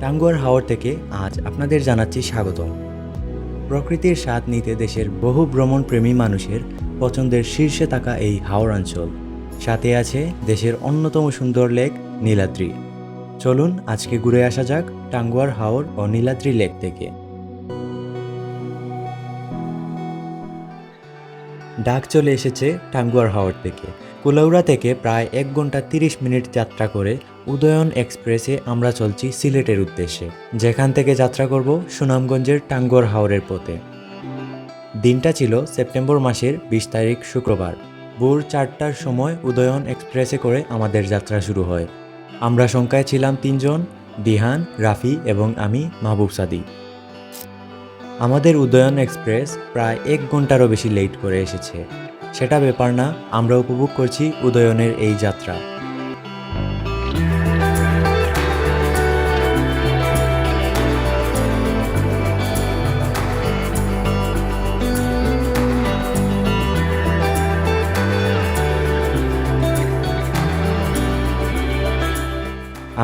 টাঙ্গুয়ার হাওর থেকে আজ আপনাদের জানাচ্ছি স্বাগতম। প্রকৃতির স্বাদ নিতে দেশের বহু ভ্রমণপ্রেমী মানুষের পছন্দের শীর্ষে থাকা এই হাওর অঞ্চল সাথে আছে দেশের অন্যতম সুন্দর লেক নীলাদ্রি। চলুন আজকে ঘুরে আসা যাক টাঙ্গুয়ার হাওর ও নীলাদ্রি লেক থেকে। ডাক চলে এসেছে টাঙ্গুয়ার হাওর থেকে। কুলাউড়া থেকে প্রায় এক ঘণ্টা তিরিশ মিনিট যাত্রা করে উদয়ন এক্সপ্রেসে আমরা চলছি সিলেটের উদ্দেশ্যে। যেখান থেকে যাত্রা করব সুনামগঞ্জের টাঙ্গর হাওরের পথে। দিনটা ছিল সেপ্টেম্বর মাসের বিশ তারিখ শুক্রবার। ভোর চারটার সময় উদয়ন এক্সপ্রেসে করে আমাদের যাত্রা শুরু হয়। আমরা সংখ্যায় ছিলাম তিনজন, দিহান, রাফি এবং আমি, মাহবুব সাদি। আমাদের উদয়ন এক্সপ্রেস প্রায় এক ঘন্টারও বেশি লেট করে এসেছে। সেটা ব্যাপার না, আমরা উপভোগ করছি উদয়নের এই যাত্রা।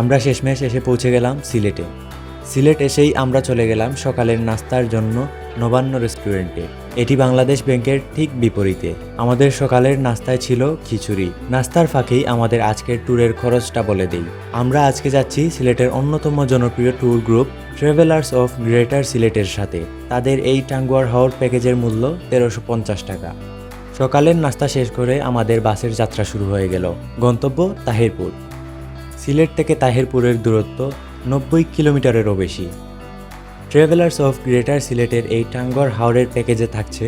আমরা শেষমেশ এসে পৌঁছে গেলাম সিলেটে। সিলেট এসেই আমরা চলে গেলাম সকালের নাস্তার জন্য নবান্ন রেস্টুরেন্টে। এটি বাংলাদেশ ব্যাংকের ঠিক বিপরীতে। আমাদের সকালের নাস্তায় ছিল খিচুড়ি। নাস্তার ফাঁকেই আমাদের আজকের ট্যুরের খরচটা বলে দিই। আমরা আজকে যাচ্ছি সিলেটের অন্যতম জনপ্রিয় tour group travellers of greater সিলেটের সাথে। তাদের এই টাঙ্গুয়ার হাওর প্যাকেজের মূল্য তেরোশো পঞ্চাশ টাকা। সকালের নাস্তা শেষ করে আমাদের বাসের যাত্রা শুরু হয়ে গেল। গন্তব্য তাহিরপুর। সিলেট থেকে তাহিরপুরের দূরত্ব নব্বই কিলোমিটারেরও বেশি। ট্রাভেলার্স অফ গ্রেটার সিলেটের এই টাঙ্গর হাওড়ের প্যাকেজে থাকছে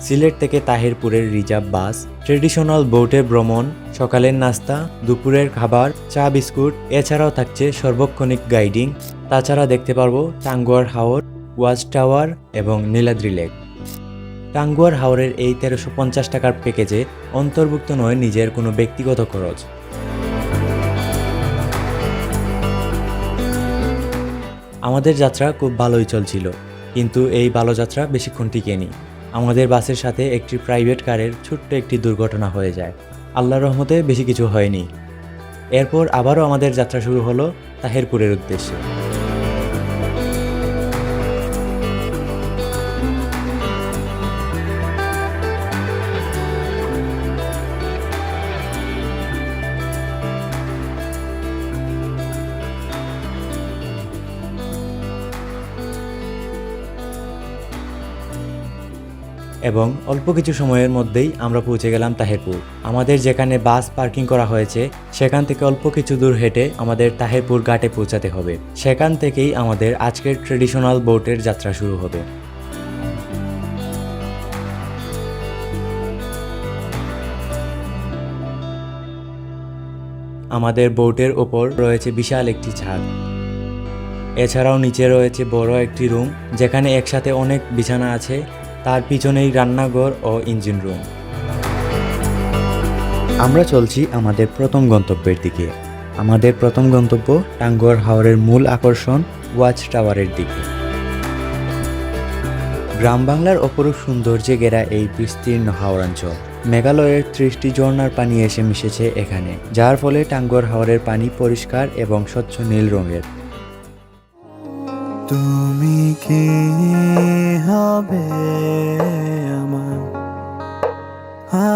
সিলেট থেকে তাহিরপুরের রিজার্ভ বাস ট্রেডিশনাল বোটে ভ্রমণ, সকালের নাস্তা, দুপুরের খাবার, চা বিস্কুট, এছাড়াও থাকছে সর্বক্ষণিক গাইডিং। তাছাড়া দেখতে পারব টাঙ্গুয়ার হাওর, ওয়াচ টাওয়ার এবং নীলাদ্রি লেক। টাঙ্গুয়ার হাওরের এই তেরোশো পঞ্চাশ টাকার প্যাকেজে অন্তর্ভুক্ত নয় নিজের কোনো ব্যক্তিগত খরচ। আমাদের যাত্রা খুব ভালোই চলছিল, কিন্তু এই ভালো যাত্রা বেশিক্ষণ টিকেনি। আমাদের বাসের সাথে একটি প্রাইভেট কারের ছোট্ট একটি দুর্ঘটনা হয়ে যায়। আল্লাহ রহমতে বেশি কিছু হয়নি। এরপর আবারও আমাদের যাত্রা শুরু হলো তাহেরপুরের উদ্দেশ্যে। এবং অল্প কিছু সময়ের মধ্যেই আমরা পৌঁছে গেলাম তাহেরপুর। আমাদের যেখানে বাস পার্কিং করা হয়েছে, সেখান থেকে অল্প কিছু দূর হেঁটে আমাদের তাহেরপুর ঘাটে পৌঁছাতে হবে। সেখান থেকেই আমাদের আজকের ট্রেডিশনাল বোটের যাত্রা শুরু হবে। আমাদের বোটের ওপর রয়েছে বিশাল একটি ছাদ। এছাড়াও নিচে রয়েছে বড় একটি রুম যেখানে একসাথে অনেক বিছানা আছে। তার পিছনেই রান্নাঘর ও ইঞ্জিন রুম আমরা চলছি আমাদের প্রথম গন্তব্যের দিকে। আমাদের প্রথম গন্তব্য টাঙ্গুয়ার হাওরের মূল আকর্ষণ ওয়াচ টাওয়ারের দিকে। গ্রাম বাংলার অপরূপ সৌন্দর্যে ঘেরা এই বিস্তীর্ণ হাওড়াঞ্চল মেঘালয়ের ত্রিশটি ঝর্ণার পানি এসে মিশেছে এখানে, যার ফলে টাঙ্গুয়ার হাওরের পানি পরিষ্কার এবং স্বচ্ছ নীল রঙের। তুমি কি হবে আমার?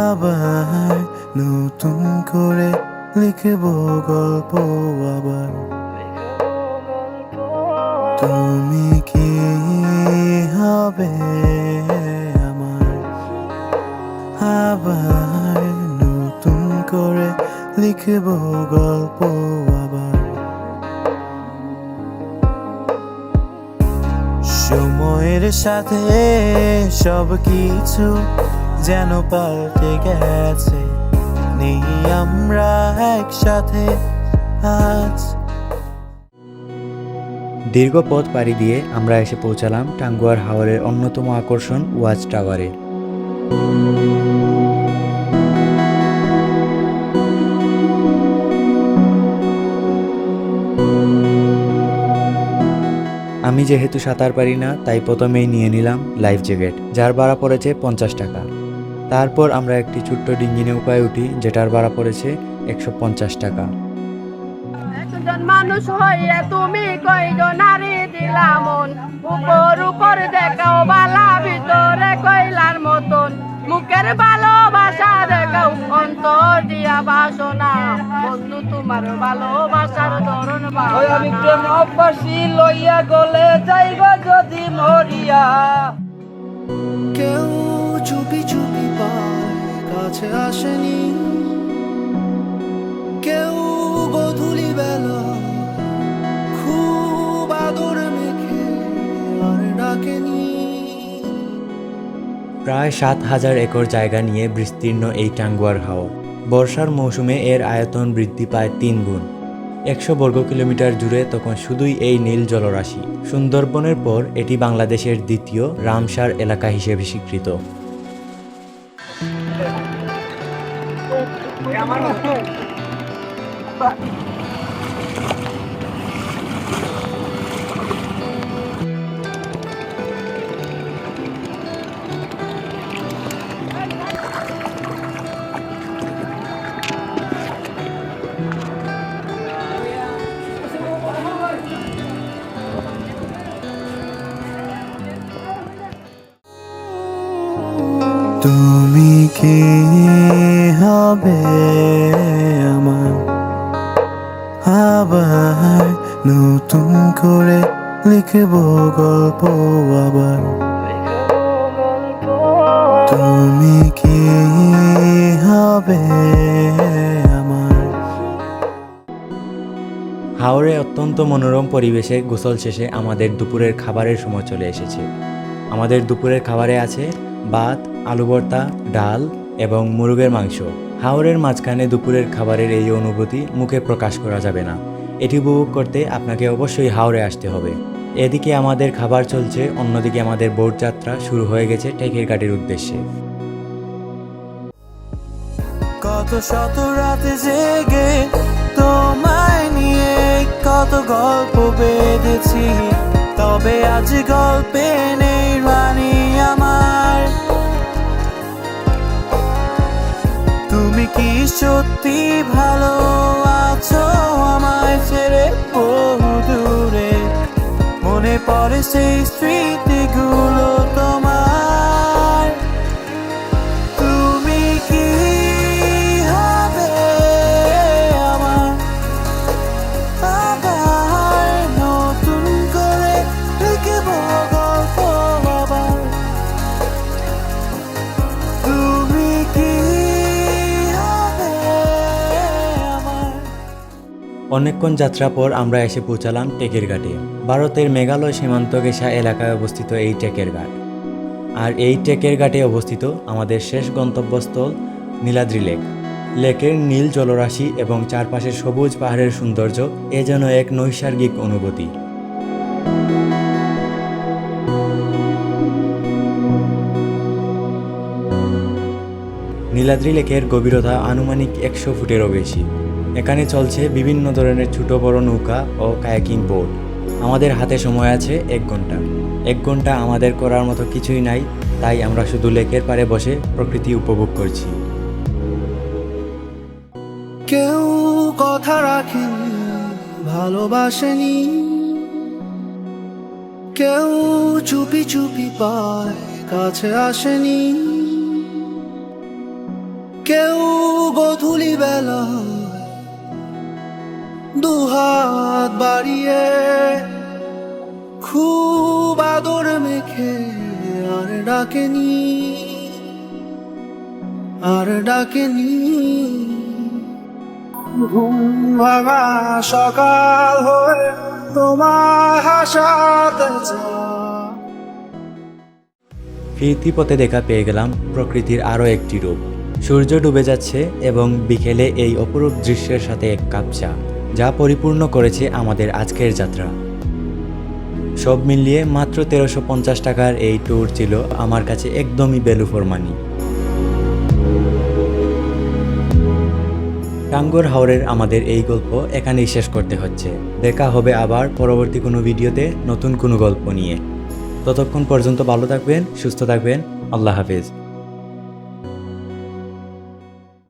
আবার নতুন করে লিখব গল্প আবার। তুমি কি হবে আমার? আবার নতুন করে লিখব গল্প সময়ের সাথে সব কিছু যেন পাল্টে গেছে। নেই আমরা একসাথে আজ। দীর্ঘ পথ পাড়ি দিয়ে আমরা এসে পৌঁছালাম টাঙ্গুয়ার হাওরের অন্যতম আকর্ষণ ওয়াচ টাওয়ারে। আমি যেহেতু সাঁতার পারি না, তাই প্রথমেই নিয়ে নিলাম লাইফ জ্যাকেট, যার ভাড়া পড়েছে পঞ্চাশ টাকা। তারপর আমরা একটি ছোট্ট ডিঙ্গি নৌকায় উঠি, যেটার ভাড়া পড়েছে একশো পঞ্চাশ টাকা। মানুষ হইয়া তুমি কইজন দিলাম উপর উপর দেখাও বালা, ভিতরে কইলার মতন। মুখের ভালোবাসা দেখাও অন্তর দিয়া বাসনা। বন্ধু তোমার ভালোবাসার ধরন ওই আমি বাবা প্রেম অভ্যাসী লইয়া গলে যাইব যদি মরিয়া। কেউ চুপি চুপি পায় কাছে আসেনি। কেউ গধুলি বেলা খুব আদর মেখে আর ডাকেনি। প্রায় সাত হাজার একর জায়গা নিয়ে বিস্তীর্ণ এই টাঙ্গুয়ার হাওর বর্ষার মৌসুমে এর আয়তন বৃদ্ধি পায় তিন গুণ। একশো বর্গ কিলোমিটার জুড়ে তখন শুধুই এই নীল জলরাশি। সুন্দরবনের পর এটি বাংলাদেশের দ্বিতীয় রামসার এলাকা হিসেবে স্বীকৃত। হবে আমার। আবার নতুন করে লিখব গল্প আবার। তুমি কি হবে আমার? হাওরে অত্যন্ত মনোরম পরিবেশে গোসল শেষে আমাদের দুপুরের খাবারের সময় চলে এসেছে। আমাদের দুপুরের খাবারে আছে ভাত আলু ভর্তা ডাল এবং মুরগের মাংস। হাওরের মাঝখানে দুপুরের খাবারের এই অনুভূতি মুখে প্রকাশ করা যাবে না। এটি উপভোগ করতে আপনাকে অবশ্যই হাওরে আসতে হবে। এদিকে আমাদের খাবার চলছে, অন্যদিকে আমাদের বোট যাত্রা শুরু হয়ে গেছে টেকের ঘাটের উদ্দেশ্যে। কত শত রাতে জেগে তোমায় নিয়ে কত গল্প বেঁধেছি, তবে আজ গল্পে নেই রানী। কি সত্যি ভালো আছো আমায় ছেড়ে বহু দূরে? মনে পড়ে সেই স্মৃতিগুলো অনেকক্ষণ যাত্রা পর আমরা এসে পৌঁছালাম টেকের ঘাটে। ভারতের মেঘালয় সীমান্ত ঘেঁষা এলাকায় অবস্থিত এই টেকের ঘাট। আর এই টেকের ঘাটে অবস্থিত আমাদের শেষ গন্তব্যস্থল নীলাদ্রি লেক। লেকের নীল জলরাশি এবং চারপাশে সবুজ পাহাড়ের সৌন্দর্য এ যেন এক নৈসর্গিক অনুভূতি। নীলাদ্রি লেকের গভীরতা আনুমানিক একশো ফুটেরও বেশি। এখানে চলছে বিভিন্ন ধরনের ছোট, বড় নৌকা ও কায়াকিং বোট। আমাদের হাতে সময় আছে এক ঘণ্টা। এক ঘণ্টা আমাদের করার মতো কিছুই নাই, তাই আমরা শুধু লেকের পাড়ে বসে প্রকৃতি উপভোগ করছি। কেউ কথা রাখেনি, ভালোবাসেনি। কেউ চুপি চুপি পায়, কাছে আসেনি। কেউ গধুলি বেলা দুহাত বাড়িয়ে খুব আদর মেখে আর ডাকেনি আর ডাকেনি। ঘুম ভাঙা সকাল হয়ে তোমার হাসাতে ফিরতি পথে দেখা পেয়ে গেলাম প্রকৃতির আরও একটি রূপ। সূর্য ডুবে যাচ্ছে এবং বিকেলে এই অপরূপ দৃশ্যের সাথে এক কাপ চা। যা পরিপূর্ণ করেছে আমাদের আজকের যাত্রা। সব মিলিয়ে মাত্র তেরোশো পঞ্চাশ টাকার এই ট্যুর ছিল আমার কাছে একদমই ভ্যালু ফর মানি। টাঙ্গর হাওরের আমাদের এই গল্প এখানেই শেষ করতে হচ্ছে। দেখা হবে আবার পরবর্তী কোনো ভিডিওতে নতুন কোনো গল্প নিয়ে। ততক্ষণ পর্যন্ত ভালো থাকবেন, সুস্থ থাকবেন। আল্লাহ হাফেজ।